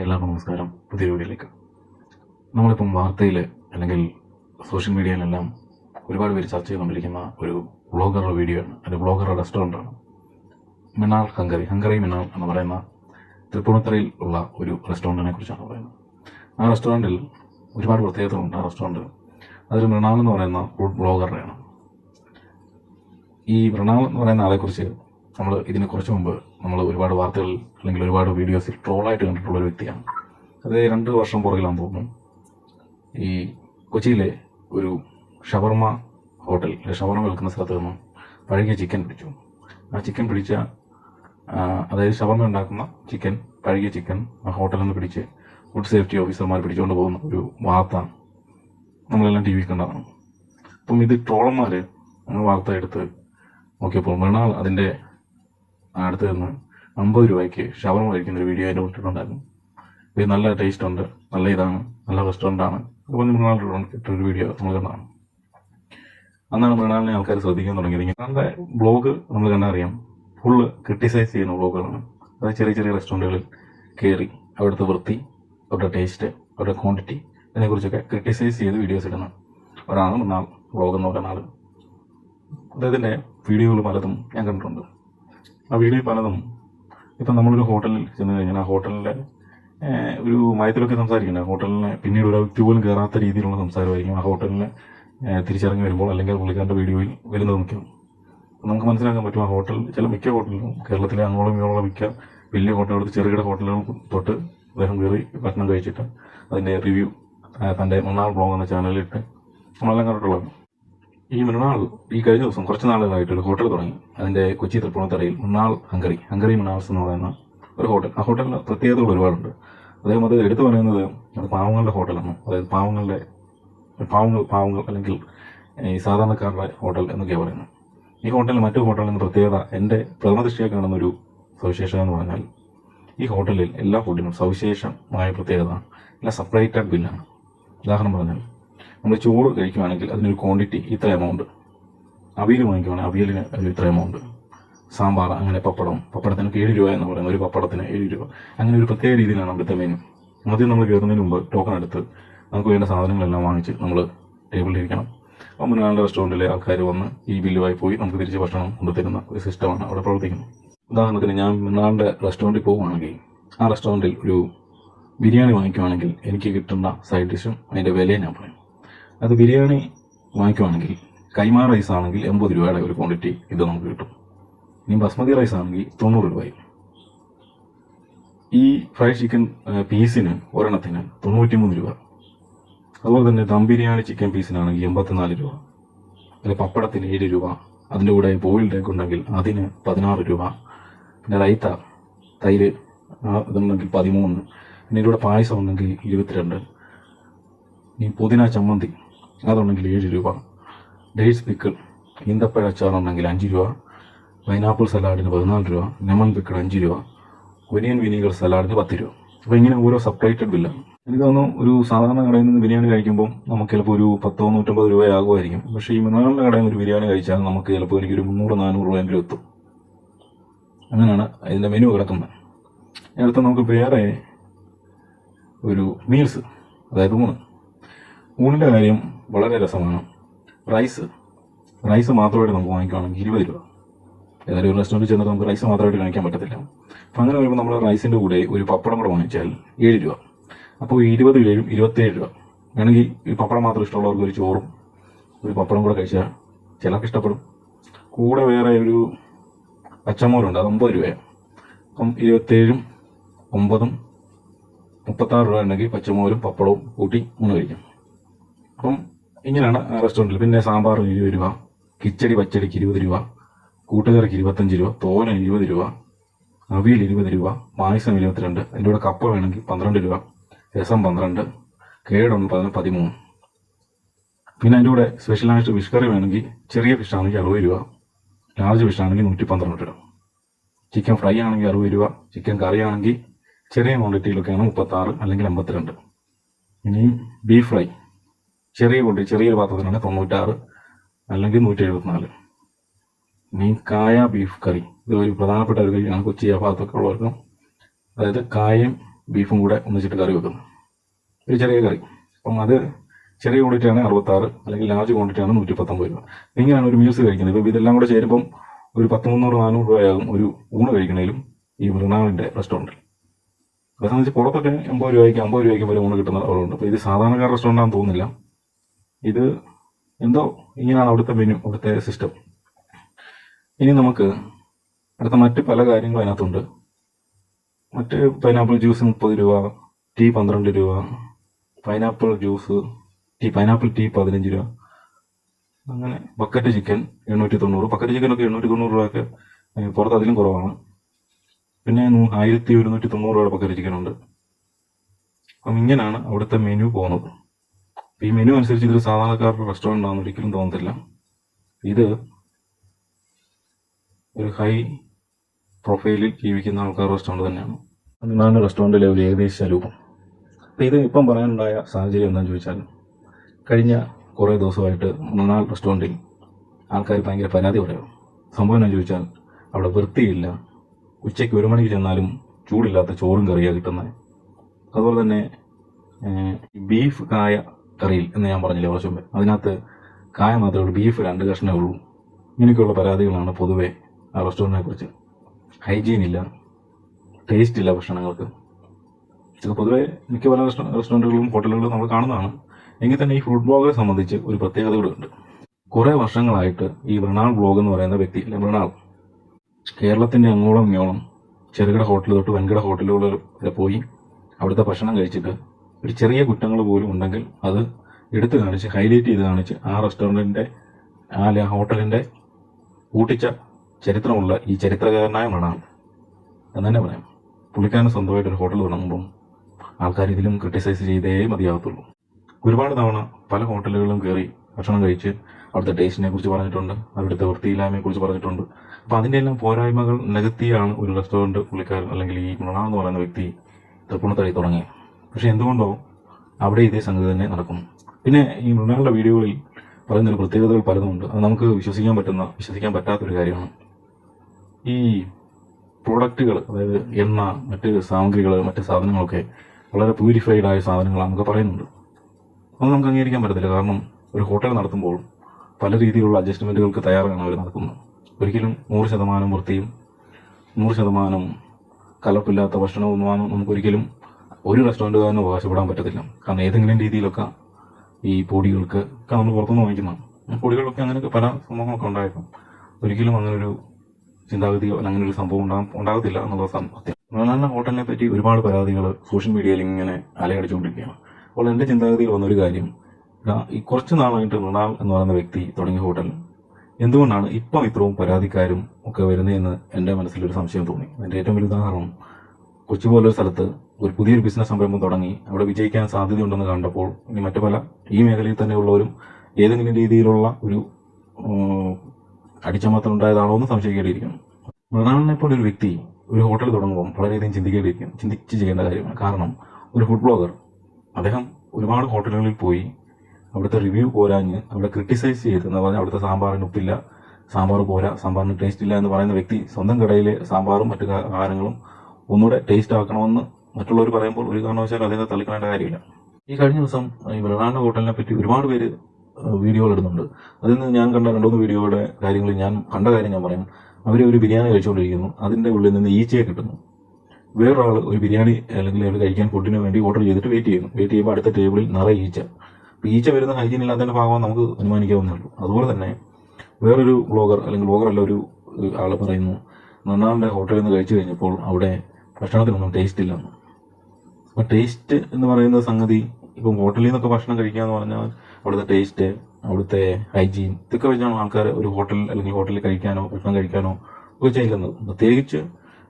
എല്ലാവർക്കും നമസ്കാരം പുതിയ വീഡിയോയിലേക്ക്. നമ്മളിപ്പം വാർത്തയിൽ അല്ലെങ്കിൽ സോഷ്യൽ മീഡിയയിലെല്ലാം ഒരുപാട് പേര് ചർച്ച ചെയ്തുകൊണ്ടിരിക്കുന്ന ഒരു ബ്ലോഗറുടെ വീഡിയോ ആണ്. അത് ബ്ലോഗറുടെ റെസ്റ്റോറന്റാണ്. മിനാൾ ഹംഗറി. ഹംഗറി മിനാൾ എന്ന് പറയുന്ന തൃപ്പൂണിത്തറയിൽ ഉള്ള ഒരു റെസ്റ്റോറന്റിനെ കുറിച്ചാണ് പറയുന്നത്. ആ റെസ്റ്റോറന്റിൽ ഒരുപാട് പ്രത്യേകതകളുണ്ട്. ആ റെസ്റ്റോറന്റിൽ അതിൽ മൃണാൾ എന്ന് പറയുന്ന ഫുഡ് ബ്ലോഗറുടെയാണ് ഈ മൃണാൾ എന്ന് പറയുന്ന ആളെക്കുറിച്ച് നമ്മൾ ഇതിന് കുറച്ച് മുമ്പ് നമ്മൾ ഒരുപാട് വാർത്തകൾ അല്ലെങ്കിൽ ഒരുപാട് വീഡിയോസിൽ ട്രോളായിട്ട് കണ്ടിട്ടുള്ള ഒരു വ്യക്തിയാണ്. അത് രണ്ട് വർഷം പുറകിലാണെന്ന് തോന്നുന്നു. ഈ കൊച്ചിയിലെ ഒരു ഷവർമ ഹോട്ടൽ ഷവർമ വിൽക്കുന്ന സ്ഥലത്ത് നിന്നും പഴകിയ ചിക്കൻ പിടിച്ചു. ആ ചിക്കൻ പിടിച്ച അതായത് ഷവർമ ഉണ്ടാക്കുന്ന ചിക്കൻ പഴകിയ ചിക്കൻ ആ ഹോട്ടലിൽ നിന്ന് പിടിച്ച് ഫുഡ് സേഫ്റ്റി ഓഫീസർമാർ പിടിച്ചുകൊണ്ട് പോകുന്ന ഒരു വാർത്ത നമ്മളെല്ലാം ടി വി കണ്ടതാണ്. അപ്പം ഇത് ട്രോളന്മാർ വാർത്ത എടുത്ത് നോക്കിയപ്പോൾ മൃണാൾ അതിന്റെ അടുത്ത് നിന്ന് അമ്പത് രൂപയ്ക്ക് ഷവർമ കഴിക്കുന്ന ഒരു വീഡിയോ അതിന്റെ ഇട്ടിട്ടുണ്ടായിരുന്നു ഇത് നല്ല ടേസ്റ്റ് ഉണ്ട് നല്ല ഇതാണ് നല്ല റെസ്റ്റോറന്റ് ആണ്. അപ്പോൾ മൃണാൾ ഇട്ടൊരു വീഡിയോ നമ്മൾ കണ്ടതാണ്. അന്നാണ് മൃണാളിനെ ആൾക്കാർ ശ്രദ്ധിക്കാൻ തുടങ്ങിയത്. മൃണാളിന്റെ ബ്ലോഗ് നമ്മൾ കണ്ടാൽ അറിയാം ഫുള്ള് ക്രിട്ടിസൈസ് ചെയ്യുന്ന ബ്ലോഗുകളാണ് അതായത് ചെറിയ ചെറിയ റെസ്റ്റോറന്റുകളിൽ കയറി അവിടുത്തെ വൃത്തി അവരുടെ ടേസ്റ്റ് അവരുടെ ക്വാണ്ടിറ്റി ഇതിനെക്കുറിച്ചൊക്കെ ക്രിട്ടിസൈസ് ചെയ്ത് വീഡിയോസ് ഇടുന്ന ഒരാളാണ് മൃണാൾ ബ്ലോഗ് എന്ന് പറയുന്ന ആൾ അദ്ദേഹത്തിന്റെ വീഡിയോകൾ പലതും ഞാൻ കണ്ടിട്ടുണ്ട്. വീഡിയോ പലതും. ഇപ്പം നമ്മളൊരു ഹോട്ടലിൽ ചെന്ന് കഴിഞ്ഞാൽ ആ ഹോട്ടലിന്റെ ഒരു മയത്തിലൊക്കെ സംസാരിക്കണ്ട ഹോട്ടലിന് പിന്നീട് ഒരു വ്യക്തി പോലും കയറാത്ത രീതിയിലുള്ള സംസാരമായിരിക്കും. ആ ഹോട്ടലിന് തിരിച്ചിറങ്ങി വരുമ്പോൾ അല്ലെങ്കിൽ പുള്ളിക്കാരന്റെ വീഡിയോയിൽ വരുന്നത് നിൽക്കും നമുക്ക് മനസ്സിലാക്കാൻ പറ്റും ആ ഹോട്ടൽ ചില മിക്ക ഹോട്ടലിലും കേരളത്തിലെ അങ്ങോളം ഇങ്ങോളം മിക്ക വലിയ ഹോട്ടലുകൾ ചെറുകിട ഹോട്ടലുകൾ തൊട്ട് അദ്ദേഹം കയറി ഭക്ഷണം കഴിച്ചിട്ട് അതിന്റെ റിവ്യൂ തന്റെ മണ്ണാർ ബ്ലോഗ് എന്ന ചാനലിലിട്ട് നമ്മളെല്ലാം കണ്ടിട്ടുള്ളത് ഈ മൃണാൾ ഈ കഴിഞ്ഞ ദിവസം കുറച്ച് നാളുകളായിട്ട് ഒരു ഹോട്ടൽ തുടങ്ങി. അതിന്റെ കൊച്ചി തൃപ്പൂണിത്തറയിൽ മൃണാൾ ഹംഗറി ഹംഗറി മൃണാൾസ് എന്ന് പറയുന്ന ഒരു ഹോട്ടൽ. ആ ഹോട്ടലിന് പ്രത്യേകതകൾ ഒരുപാടുണ്ട്. അദ്ദേഹം അത് എടുത്തു പറയുന്നത് അത് പാവങ്ങളുടെ ഹോട്ടലാണ് അതായത് പാവങ്ങളുടെ പാവങ്ങൾ പാവങ്ങൾ അല്ലെങ്കിൽ ഈ സാധാരണക്കാരുടെ ഹോട്ടൽ എന്നൊക്കെയാണ് പറയുന്നത്. ഈ ഹോട്ടലിൽ മറ്റു ഹോട്ടലിൽ നിന്ന് പ്രത്യേകത? എന്റെ പ്രഥമദൃഷ്ടിയെ കാണുന്ന ഒരു സവിശേഷത എന്ന് പറഞ്ഞാൽ ഈ ഹോട്ടലിൽ എല്ലാ ഫുഡിനും സവിശേഷമായ പ്രത്യേകത. എല്ലാം സെപ്പറേറ്റഡ് ബില്ലാണ് ഉദാഹരണം പറഞ്ഞാൽ നമ്മൾ ചോറ് കഴിക്കുവാണെങ്കിൽ അതിനൊരു ക്വാണ്ടിറ്റി ഇത്ര എമൗണ്ട് അവിയൽ വാങ്ങിക്കുവാണെങ്കിൽ അവിയലിന് ഒരു ഇത്ര എമൗണ്ട് സാമ്പാർ അങ്ങനെ പപ്പടം. പപ്പടത്തിന് ഏഴ് രൂപ എന്ന് പറയുന്നത്. ഒരു പപ്പടത്തിന് ഏഴ് രൂപ. അങ്ങനെ ഒരു പ്രത്യേക രീതിയിലാണ് അവിടുത്തെ മെനു ആദ്യം നമ്മൾ കയറുന്നതിന് മുമ്പ് ടോക്കൺ എടുത്ത് നമുക്ക് വേണ്ട സാധനങ്ങളെല്ലാം വാങ്ങിച്ച് നമ്മൾ ടേബിളിലിരിക്കണം അപ്പം മുന്നാളുടെ റെസ്റ്റോറന്റിലെ ആൾക്കാർ വന്ന് ഈ ബില്ലുമായി പോയി നമുക്ക് തിരിച്ച് ഭക്ഷണം കൊണ്ടുതരുന്ന ഒരു സിസ്റ്റമാണ് അവിടെ പ്രവർത്തിക്കുന്നത്. ഉദാഹരണത്തിന് ഞാൻ മുന്നാളുടെ റെസ്റ്റോറന്റിൽ പോവുകയാണെങ്കിൽ ആ റെസ്റ്റോറന്റിൽ ഒരു ബിരിയാണി വാങ്ങിക്കുവാണെങ്കിൽ എനിക്ക് കിട്ടുന്ന സൈഡ് ഡിഷും അതിന്റെ വിലയും ഞാൻ പറയും. അത് ബിരിയാണി വാങ്ങിക്കുവാണെങ്കിൽ കൈമാ റൈസ് ആണെങ്കിൽ എൺപത് രൂപയുടെ ഒരു ക്വാണ്ടിറ്റി ഇത് നമുക്ക് കിട്ടും. ഇനി ബസ്മതി റൈസ് ആണെങ്കിൽ തൊണ്ണൂറ് രൂപയും. ഈ ഫ്രൈഡ് ചിക്കൻ പീസിന് ഒരെണ്ണത്തിന് തൊണ്ണൂറ്റിമൂന്ന് രൂപ. അതുപോലെ തന്നെ ദം ബിരിയാണി ചിക്കൻ പീസിനാണെങ്കിൽ എൺപത്തിനാല് രൂപ. പിന്നെ പപ്പടത്തിന് ഏഴ് രൂപ. അതിന്റെ കൂടെ ബോയിൽഡ് എഗ് ഉണ്ടെങ്കിൽ അതിന് പതിനാറ് രൂപ. പിന്നെ റൈത്ത തൈര് ഇതുണ്ടെങ്കിൽ പതിമൂന്ന്. പിന്നെ ഇതിലൂടെ പായസം ഉണ്ടെങ്കിൽ ഇരുപത്തിരണ്ട്. ഇനി പുതിന ചമ്മന്തി. അതുണ്ടെങ്കിൽ ഏഴ് രൂപ. ഡേറ്റ്സ് പിക്കിൾ ഈന്തപ്പഴ അച്ചാറുണ്ടെങ്കിൽ അഞ്ച് രൂപ. പൈനാപ്പിൾ സലാഡിന് പതിനാല് രൂപ. ലെമൺ പിക്കിൾ അഞ്ച് രൂപ. ഒനിയൻ വിനീഗർ സലാഡിന് പത്ത് രൂപ. അപ്പോൾ ഇങ്ങനെ ഓരോ സെപ്പറേറ്റഡ് ബില്ലാണ് എനിക്ക് തോന്നുന്നു ഒരു സാധാരണ കടയിൽ നിന്ന് ബിരിയാണി കഴിക്കുമ്പോൾ നമുക്ക് ചിലപ്പോൾ ഒരു പത്തോ നൂറ്റമ്പത് രൂപയാകുമായിരിക്കും പക്ഷേ ഈ മൃണാളിന്റെ കടയിൽ നിന്ന് ഒരു ബിരിയാണി കഴിച്ചാൽ നമുക്ക് ചിലപ്പോൾ എനിക്കൊരു മുന്നൂറ് നാനൂറ് രൂപയെങ്കിലും എത്തും. അങ്ങനെയാണ് ഇതിന്റെ മെനു കിടക്കുന്നത്. അടുത്ത നമുക്ക് വേറെ ഒരു മീൽസ് അതായത് ഊണ്. ഊണിന്റെ കാര്യം വളരെ രസമാണ്. റൈസ് റൈസ് മാത്രമായിട്ട് നമുക്ക് വാങ്ങിക്കുകയാണെങ്കിൽ ഇരുപത് രൂപ. ഏതായാലും ഒരു റെസ്റ്റോറന്റ് ചെന്നിട്ട് നമുക്ക് റൈസ് മാത്രമായിട്ട് കഴിക്കാൻ പറ്റത്തില്ല. അപ്പം അങ്ങനെ വരുമ്പോൾ നമ്മൾ റൈസിന്റെ കൂടെ ഒരു പപ്പടം കൂടെ വാങ്ങിച്ചാൽ ഏഴ് രൂപ. അപ്പോൾ ഇരുപത് ഏഴും ഇരുപത്തേഴ് രൂപ. വേണമെങ്കിൽ ഈ പപ്പടം മാത്രം ഇഷ്ടമുള്ളവർക്ക് ഒരു ചോറും ഒരു പപ്പടം കൂടെ കഴിച്ചാൽ ചിലർക്ക് ഇഷ്ടപ്പെടും. കൂടെ വേറെ ഒരു പച്ചമോരുണ്ട് അത് ഒമ്പത് രൂപയാണ്. അപ്പം ഇരുപത്തേഴും ഒമ്പതും മുപ്പത്താറ് രൂപ ഉണ്ടെങ്കിൽ പച്ചമോരും പപ്പടവും കൂട്ടി മൂന്ന് കഴിക്കാം. അപ്പം ഇങ്ങനെയാണ് റെസ്റ്റോറന്റിൽ പിന്നെ സാമ്പാർ ഇരുപത് രൂപ കിച്ചടി പച്ചടിക്ക് ഇരുപത് രൂപ കൂട്ടുകറിക്ക് ഇരുപത്തഞ്ച് രൂപ തോരൻ ഇരുപത് രൂപ അവിയൽ ഇരുപത് രൂപ പായസം ഇരുപത്തിരണ്ട് അതിന്റെ കൂടെ കപ്പ വേണമെങ്കിൽ പന്ത്രണ്ട് രൂപ രസം പന്ത്രണ്ട് കേടൊന്ന് പതിനൊന്ന് പതിമൂന്ന്. പിന്നെ അതിന്റെ കൂടെ സ്പെഷ്യലായിട്ട് ഫിഷ് കറി വേണമെങ്കിൽ ചെറിയ ഫിഷ് ആണെങ്കിൽ അറുപത് രൂപ ലാർജ് ഫിഷ് ആണെങ്കിൽ നൂറ്റി പന്ത്രണ്ട് രൂപ. ചിക്കൻ ഫ്രൈ ആണെങ്കിൽ അറുപത് രൂപ ചിക്കൻ കറി ആണെങ്കിൽ ചെറിയ ക്വാണ്ടിറ്റിയിലൊക്കെയാണ് മുപ്പത്താറ് അല്ലെങ്കിൽ അമ്പത്തിരണ്ട്. ഇനി ബീഫ് ഫ്രൈ ചെറിയ കുട്ടി ചെറിയൊരു പാത്രത്തിനാണ് തൊണ്ണൂറ്റാറ് അല്ലെങ്കിൽ നൂറ്റി എഴുപത്തിനാല് ഇനി കായ ബീഫ് കറി ഇത് ഒരു പ്രധാനപ്പെട്ട ഒരു കറിയാണ് കൊച്ചി ആ ഭാഗത്തൊക്കെ ഉള്ളവർക്കും. അതായത് കായയും ബീഫും കൂടെ ഒന്നിച്ചിട്ട് കറി വെക്കുന്നു ഒരു ചെറിയ കറി. അപ്പം അത് ചെറിയ ക്വാണ്ടിറ്റി ആണ് അറുപത്താറ് അല്ലെങ്കിൽ ലാർജ് ക്വാണ്ടിറ്റി ആണ് നൂറ്റി പത്തൊമ്പത് രൂപ. ഇങ്ങനെയാണ് ഒരു മീൽസ് കഴിക്കുന്നത്. ഇപ്പം ഇതെല്ലാം കൂടെ ചേരുമ്പം ഒരു പത്ത് മുന്നൂറ് നാനൂറ് രൂപയാകും ഒരു ഊണ് കഴിക്കണേലും ഈ മൃണാളിന്റെ റെസ്റ്റോറന്റിൽ അതേ സംബന്ധിച്ച് പുറത്തൊക്കെ എൺപത് രൂപയ്ക്ക് അമ്പത് രൂപയ്ക്ക് വരെ ഊണ് കിട്ടുന്ന അവരുണ്ട് അപ്പോൾ ഇത് സാധാരണക്കാർ റെസ്റ്റോറന്റ് ആണെന്ന് തോന്നുന്നില്ല. ഇത് എന്തോ ഇങ്ങനെയാണ് അവിടുത്തെ മെനു അവിടുത്തെ സിസ്റ്റം ഇനി നമുക്ക് അടുത്ത മറ്റ് പല കാര്യങ്ങളും അതിനകത്തുണ്ട്. മറ്റ് പൈനാപ്പിൾ ജ്യൂസ് മുപ്പത് രൂപ ടീ പന്ത്രണ്ട് രൂപ pineapple juice tea pineapple tea പതിനഞ്ച് രൂപ. അങ്ങനെ ബക്കറ്റ് ചിക്കൻ എണ്ണൂറ്റി തൊണ്ണൂറ് ബക്കറ്റ് ചിക്കനൊക്കെ എണ്ണൂറ്റി തൊണ്ണൂറ് രൂപയൊക്കെ പുറത്ത് അതിലും കുറവാണ്. പിന്നെ ആയിരത്തി ഒരുന്നൂറ്റി തൊണ്ണൂറ് രൂപയുടെ ബക്കറ്റ് ചിക്കൻ ഉണ്ട്. അപ്പം ഇങ്ങനെയാണ് അവിടുത്തെ മെനു പോകുന്നത്. ഈ മെനു അനുസരിച്ച് ഇതൊരു സാധാരണക്കാരുടെ റെസ്റ്റോറന്റ് ആണെന്ന് ഒരിക്കലും തോന്നത്തില്ല. ഇത് ഒരു ഹൈ പ്രൊഫൈലിൽ ജീവിക്കുന്ന ആൾക്കാർ റെസ്റ്റോറന്റ് തന്നെയാണ്. എന്നാണ് റെസ്റ്റോറന്റിലെ ഒരു ഏകദേശ രൂപം. അപ്പം ഇത് ഇപ്പം പറയാനുണ്ടായ സാഹചര്യം എന്താണെന്ന് ചോദിച്ചാൽ കഴിഞ്ഞ കുറേ ദിവസമായിട്ട് മൃണാൾ റെസ്റ്റോറന്റിൽ ആൾക്കാർ ഭയങ്കര പരാതി പറയും. സംഭവം എന്താണെന്ന് ചോദിച്ചാൽ അവിടെ വൃത്തിയില്ല. ഉച്ചയ്ക്ക് ഒരു മണിക്ക് ചെന്നാലും ചൂടില്ലാത്ത ചോറും കറിയാണ് കിട്ടുന്നത് അതുപോലെ തന്നെ ബീഫ് കായ കറിയിൽ എന്ന് ഞാൻ പറഞ്ഞില്ലേ കുറച്ച് മുമ്പേ. അതിനകത്ത് കായ മാത്രമേ ഉള്ളൂ ബീഫ് രണ്ട് കഷ്ണമേ ഉള്ളൂ. ഇങ്ങനെയൊക്കെയുള്ള പരാതികളാണ് പൊതുവെ ആ റെസ്റ്റോറന്റിനെ കുറിച്ച്. ഹൈജീൻ ഇല്ല ടേസ്റ്റ് ഇല്ല ഭക്ഷണങ്ങൾക്ക്. ഇത് പൊതുവേ മിക്ക പല റെസ്റ്റോ- റെസ്റ്റോറന്റുകളിലും ഹോട്ടലുകളിലും നമ്മൾ കാണുന്നതാണ്. എങ്കിൽ തന്നെ ഈ ഫുഡ് ബ്ലോഗറെ സംബന്ധിച്ച് ഒരു പ്രത്യേകത കൂടെ ഉണ്ട്. കുറേ വർഷങ്ങളായിട്ട് ഈ മൃണാൾ ബ്ലോഗ് എന്ന് പറയുന്ന വ്യക്തി അല്ലെ മൃണാൾ കേരളത്തിന്റെ അങ്ങോളം ഇങ്ങോളം ചെറുകിട ഹോട്ടൽ തൊട്ട് വൻകിട ഹോട്ടലുകളിൽ പോയി അവിടുത്തെ ഭക്ഷണം കഴിച്ചിട്ട് ഒരു ചെറിയ കുറ്റങ്ങൾ പോലും ഉണ്ടെങ്കിൽ അത് എടുത്തു കാണിച്ച് ഹൈലൈറ്റ് ചെയ്ത് കാണിച്ച് ആ റെസ്റ്റോറന്റിന്റെ ആ ഹോട്ടലിന്റെ കൂട്ടിച്ച ചരിത്രമുള്ള ഈ ചരിത്രകാരനായ മണാണ് എന്ന് തന്നെ പറയാം. പുള്ളിക്കാരന് സ്വന്തമായിട്ട് ഒരു ഹോട്ടൽ തുടങ്ങുമ്പം ആൾക്കാർ ഇതിലും ക്രിട്ടിസൈസ് ചെയ്തേ മതിയാകത്തുള്ളൂ ഒരുപാട് തവണ പല ഹോട്ടലുകളിലും കയറി ഭക്ഷണം കഴിച്ച് അവിടുത്തെ ടേസ്റ്റിനെ കുറിച്ച് പറഞ്ഞിട്ടുണ്ട് അവിടുത്തെ വൃത്തിയില്ലായ്മയെ കുറിച്ച് പറഞ്ഞിട്ടുണ്ട്. അപ്പോൾ അതിന്റെ എല്ലാം പോരായ്മകൾ നികത്തിയാണ് ഒരു റെസ്റ്റോറന്റ് പുള്ളിക്കാരൻ അല്ലെങ്കിൽ ഈ മൃണ എന്ന് പറയുന്ന വ്യക്തി തൃപ്പൂണിത്തടി തുടങ്ങി പക്ഷെ എന്തുകൊണ്ടോ അവിടെ ഇതേ സംഗതി തന്നെ നടക്കും പിന്നെ ഈ മൃണാളുടെ വീഡിയോകളിൽ പറയുന്ന ഒരു പ്രത്യേകതകൾ പലതുമുണ്ട്. അത് നമുക്ക് വിശ്വസിക്കാൻ പറ്റുന്ന വിശ്വസിക്കാൻ പറ്റാത്തൊരു കാര്യമാണ്. ഈ പ്രോഡക്റ്റുകൾ അതായത് എണ്ണ മറ്റ് സാമഗ്രികൾ മറ്റ് സാധനങ്ങളൊക്കെ വളരെ പ്യൂരിഫൈഡ് ആയ സാധനങ്ങളാണെന്നൊക്കെ പറയുന്നുണ്ട്. അത് നമുക്ക് അംഗീകരിക്കാൻ പറ്റത്തില്ല. കാരണം ഒരു ഹോട്ടൽ നടത്തുമ്പോൾ പല രീതിയിലുള്ള അഡ്ജസ്റ്റ്മെന്റുകൾക്ക് തയ്യാറാണ് അവർ നടക്കുന്നത് ഒരിക്കലും നൂറ് ശതമാനം വൃത്തിയും നൂറ് ശതമാനം കലപ്പില്ലാത്ത ഭക്ഷണവും നമുക്കൊരിക്കലും ഒരു റെസ്റ്റോറന്റുകാരനും അവകാശപ്പെടാൻ പറ്റത്തില്ല. കാരണം ഏതെങ്കിലും രീതിയിലൊക്കെ ഈ പൊടികൾക്ക് ഒക്കെ നമ്മൾ പുറത്തുനിന്ന് വാങ്ങിക്കുന്നതാണ് പൊടികളൊക്കെ അങ്ങനെയൊക്കെ പല സംഭവങ്ങളൊക്കെ ഉണ്ടായപ്പോൾ ഒരിക്കലും അങ്ങനൊരു ചിന്താഗതിയോ അങ്ങനെ ഒരു സംഭവം ഉണ്ടാകും ഉണ്ടാകത്തില്ല എന്നുള്ള സത്യം. നല്ല ഹോട്ടലിനെ പറ്റി ഒരുപാട് പരാതികൾ സോഷ്യൽ മീഡിയയിൽ ഇങ്ങനെ അലയടിച്ചുകൊണ്ടിരിക്കുകയാണ്. അപ്പോൾ എന്റെ ചിന്താഗതിയിൽ വന്നൊരു കാര്യം ഈ കുറച്ച് നാളായിട്ട് മൃണാൾ എന്ന് പറയുന്ന വ്യക്തി തുടങ്ങിയ ഹോട്ടൽ എന്തുകൊണ്ടാണ് ഇപ്പം ഇത്രയും പരാതിക്കാരും ഒക്കെ വരുന്നതെന്ന് എന്റെ മനസ്സിലൊരു സംശയം തോന്നി. അതിന്റെ ഏറ്റവും വലിയ ഉദാഹരണം കൊച്ചി പോലൊരു സ്ഥലത്ത് ഒരു പുതിയൊരു ബിസിനസ് സംരംഭം തുടങ്ങി. അവിടെ വിജയിക്കാൻ സാധ്യതയുണ്ടെന്ന് കണ്ടപ്പോൾ ഇനി മറ്റു പല ഈ മേഖലയിൽ തന്നെയുള്ളവരും ഏതെങ്കിലും രീതിയിലുള്ള ഒരു അടിച്ചമർത്തൽ ഉണ്ടായതാണോ എന്ന് സംശയിക്കേണ്ടിയിരിക്കുന്നു. മൃണാളിനെ പോലെ ഒരു വ്യക്തി ഒരു ഹോട്ടൽ തുടങ്ങുമ്പോൾ വളരെയധികം ചിന്തിക്കേണ്ടിയിരിക്കും ചിന്തിച്ച് ചെയ്യേണ്ട കാര്യമാണ്. കാരണം ഒരു ഫുഡ് ബ്ലോഗർ അദ്ദേഹം ഒരുപാട് ഹോട്ടലുകളിൽ പോയി അവിടുത്തെ റിവ്യൂ പോരാഞ്ഞ് അവിടെ ക്രിട്ടിസൈസ് ചെയ്ത് എന്ന് പറഞ്ഞാൽ അവിടുത്തെ സാമ്പാറിന് ഉപ്പില്ല സാമ്പാർ പോരാ സാമ്പാറിന് ടേസ്റ്റ് ഇല്ല എന്ന് പറയുന്ന വ്യക്തി സ്വന്തം കടയിലെ സാമ്പാറും മറ്റു ആഹാരങ്ങളും ഒന്നുകൂടെ ടേസ്റ്റ് ആക്കണമെന്ന് മറ്റുള്ളവർ പറയുമ്പോൾ ഒരു കാരണവശാലും അദ്ദേഹത്തെ തള്ളിക്കളേണ്ട കാര്യമില്ല. ഈ കഴിഞ്ഞ ദിവസം ഈ വെള്ളാണ്ട ഹോട്ടലിനെ പറ്റി ഒരുപാട് പേര് വീഡിയോകൾ ഇടുന്നുണ്ട്. അതിൽ നിന്ന് ഞാൻ കണ്ട രണ്ടുമൂന്ന് വീഡിയോയുടെ കാര്യങ്ങൾ ഞാൻ കണ്ട കാര്യം ഞാൻ പറയും. അവർ ഒരു ബിരിയാണി കഴിച്ചുകൊണ്ടിരിക്കുന്നു. അതിന്റെ ഉള്ളിൽ നിന്ന് ഈച്ചയെ കിട്ടുന്നു. വേറൊരാൾ ഒരു ബിരിയാണി അല്ലെങ്കിൽ അവർ കഴിക്കാൻ ഫുഡിന് വേണ്ടി ഓർഡർ ചെയ്തിട്ട് വെയിറ്റ് ചെയ്യുന്നു. വെയിറ്റ് ചെയ്യുമ്പോൾ അടുത്ത ടേബിളിൽ നിറയെ ഈച്ച. അപ്പോൾ ഈച്ച വരുന്ന ഹൈജീൻ ഇല്ലാത്തതിന്റെ ഭാഗമാണ് നമുക്ക് അനുമാനിക്കാവുന്നേ ഉള്ളൂ. അതുപോലെ തന്നെ വേറൊരു ബ്ലോഗർ അല്ലെങ്കിൽ ബ്ലോഗർ അല്ല ഒരു ആൾ പറയുന്നു നന്നാളിന്റെ ഹോട്ടലിൽ നിന്ന് കഴിച്ചു കഴിഞ്ഞപ്പോൾ അവിടെ ഭക്ഷണത്തിനൊന്നും ടേസ്റ്റ് ഇല്ലെന്ന്. അപ്പോൾ ടേസ്റ്റ് എന്ന് പറയുന്ന സംഗതി ഇപ്പം ഹോട്ടലിൽ നിന്നൊക്കെ ഭക്ഷണം കഴിക്കുക എന്ന് പറഞ്ഞാൽ അവിടുത്തെ ടേസ്റ്റ് അവിടുത്തെ ഹൈജീൻ ഇതൊക്കെ വെച്ചാണ് ആൾക്കാർ ഒരു ഹോട്ടൽ അല്ലെങ്കിൽ ഹോട്ടലിൽ കഴിക്കാനോ ഭക്ഷണം കഴിക്കാനോ ഒക്കെ ചെയ്യുന്നത്. പ്രത്യേകിച്ച്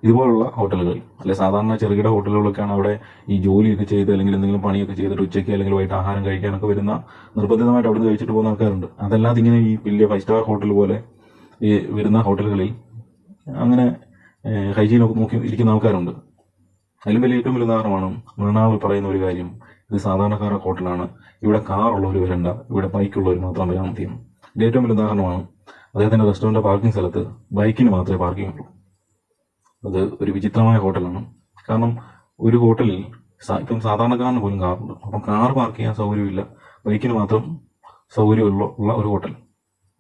ഇതുപോലുള്ള ഹോട്ടലുകൾ അല്ലെ സാധാരണ ചെറുകിട ഹോട്ടലുകളൊക്കെയാണ് അവിടെ ഈ ജോലിയൊക്കെ ചെയ്ത് അല്ലെങ്കിൽ എന്തെങ്കിലും പണിയൊക്കെ ചെയ്തിട്ട് ഉച്ചയ്ക്ക് അല്ലെങ്കിൽ വൈകിട്ട് ആഹാരം കഴിക്കാനൊക്കെ വരുന്ന നിർബന്ധിതമായിട്ട് അവിടെ നിന്ന് കഴിച്ചിട്ട് പോകുന്ന ആൾക്കാരുണ്ട്. അതല്ലാതെ ഇങ്ങനെ ഈ വലിയ ഫൈവ് സ്റ്റാർ ഹോട്ടൽ പോലെ ഈ വരുന്ന ഹോട്ടലുകളിൽ അങ്ങനെ ഹൈജീനൊക്കെ നോക്കി ഇരിക്കുന്ന ആൾക്കാരുണ്ട്. അതിലും വലിയ ഏറ്റവും വലിയ ഉദാഹരണമാണ് മൃണാൾ പറയുന്ന ഒരു കാര്യം. ഇത് സാധാരണക്കാരുടെ ഹോട്ടലാണ് ഇവിടെ കാർ ഉള്ളവർ വരണ്ട ഇവിടെ ബൈക്കുള്ളവർ മാത്രം വരാൻ മതിയെന്ന്. ഇത് ഏറ്റവും വലിയ ഉദാഹരണമാണ് അദ്ദേഹത്തിന്റെ റെസ്റ്റോറന്റ് പാർക്കിംഗ് സ്ഥലത്ത് ബൈക്കിന് മാത്രമേ പാർക്കിംഗ് ഉള്ളൂ. അത് ഒരു വിചിത്രമായ ഹോട്ടലാണ്. കാരണം ഒരു ഹോട്ടലിൽ ഇപ്പം സാധാരണക്കാരന് പോലും കാറുണ്ട് അപ്പം കാർ പാർക്ക് ചെയ്യാൻ സൗകര്യമില്ല. ബൈക്കിന് മാത്രം സൗകര്യമുള്ള ഉള്ള ഒരു ഹോട്ടൽ.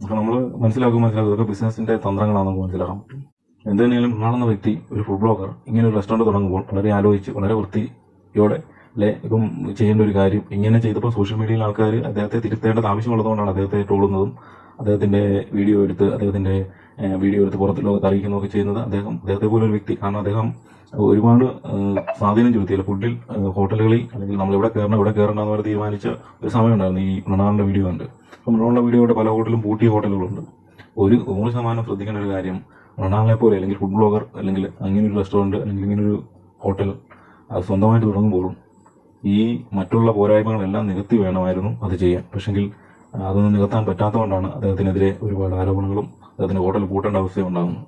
അപ്പം നമ്മൾ മനസ്സിലാക്കും മനസ്സിലാക്കും ഇതൊക്കെ ബിസിനസിന്റെ തന്ത്രങ്ങളാണെന്ന് നമുക്ക് മനസ്സിലാക്കാൻ പറ്റും. എന്തെങ്കിലും കാണുന്ന വ്യക്തി ഒരു ഫുഡ് ബ്ലോഗർ ഇങ്ങനെ ഒരു റെസ്റ്റോറന്റ് തുടങ്ങുമ്പോൾ വളരെ ആലോചിച്ച് വളരെ വൃത്തിയോടെ അല്ലെ ഇപ്പം ചെയ്യേണ്ട ഒരു കാര്യം ഇങ്ങനെ ചെയ്തപ്പോൾ സോഷ്യൽ മീഡിയയിൽ ആൾക്കാർ അദ്ദേഹത്തെ തിരുത്തേണ്ടത് ആവശ്യമുള്ളതുകൊണ്ടാണ് അദ്ദേഹത്തെ ട്രോളുന്നതും അദ്ദേഹത്തിന്റെ വീഡിയോ എടുത്ത് അദ്ദേഹത്തിന്റെ വീഡിയോ എടുത്ത് പുറത്ത് ലോകത്ത് അറിയിക്കുന്നതൊക്കെ ചെയ്യുന്നത് അദ്ദേഹം അദ്ദേഹത്തെ പോലെ ഒരു വ്യക്തി. കാരണം അദ്ദേഹം ഒരുപാട് സ്വാധീനം ചെലുത്തിയല്ല. ഫുഡിൽ ഹോട്ടലുകളിൽ അല്ലെങ്കിൽ നമ്മൾ ഇവിടെ കയറണം ഇവിടെ കയറണം എന്ന് പറഞ്ഞ് തീരുമാനിച്ച ഒരു സമയം ഉണ്ടായിരുന്നു ഈ മൃണാളിന്റെ വീഡിയോ കണ്ട്. അപ്പം വീഡിയോ വീഡിയോയുടെ പല ഹോട്ടലും പൂട്ടിയ ഹോട്ടലുകളുണ്ട്. ഒരു നൂറ് ശതമാനം ശ്രദ്ധിക്കേണ്ട ഒരു കാര്യം മൃണാളിനെ പോലെ അല്ലെങ്കിൽ ഫുഡ് ബ്ലോഗർ അല്ലെങ്കിൽ അങ്ങനെ ഒരു റെസ്റ്റോറന്റ് അല്ലെങ്കിൽ ഇങ്ങനെ ഒരു ഹോട്ടൽ അത് സ്വന്തമായിട്ട് തുടങ്ങുമ്പോഴും ഈ മറ്റുള്ള പോരായ്മകളെല്ലാം നികത്തി വേണമായിരുന്നു അത് ചെയ്യാൻ. പക്ഷെങ്കിൽ അതൊന്നും നികത്താൻ പറ്റാത്തതുകൊണ്ടാണ് അദ്ദേഹത്തിനെതിരെ ഒരുപാട് ആരോപണങ്ങളും അദ്ദേഹത്തിന്റെ ഹോട്ടൽ പൂട്ടേണ്ട അവസ്ഥയും ഉണ്ടാകുന്നത്.